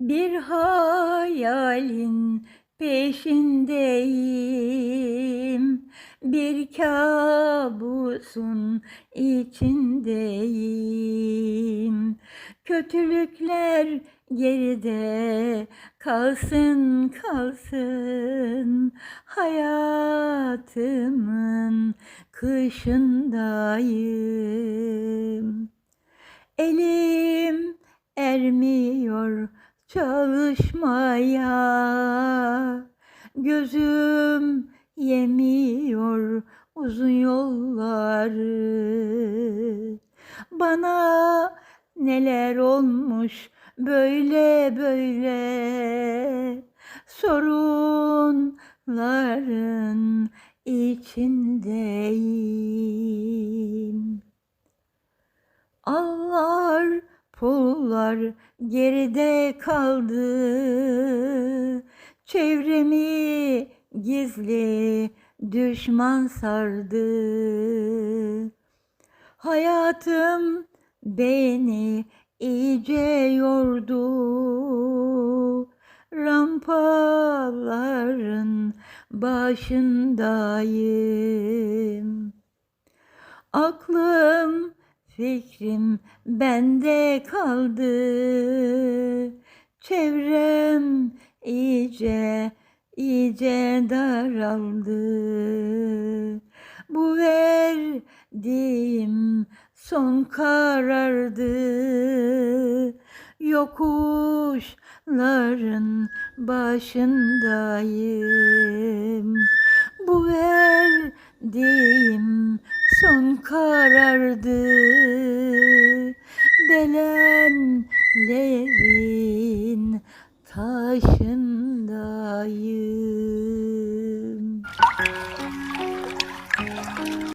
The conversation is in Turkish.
Bir hayalin peşindeyim, bir kabusun içindeyim. Kötülükler geride kalsın kalsın, hayatımın kışındayım. Elim ermiyor çalışmaya. Gözüm yemiyor uzun yolları. Bana neler olmuş böyle böyle. Sorunların içindeyim. Allar pullar geride kaldı. Çevremi gizli düşman sardı. Hayatım beni iyice yordu. Rampaların başındayım. Aklım, fikrim bende kaldı. Çevrem iyice, iyice daraldı. Bu verdiğim son karardı. Yokuşların başındayım. Bu verdiğim son karardı. Belenlerin taşındayım.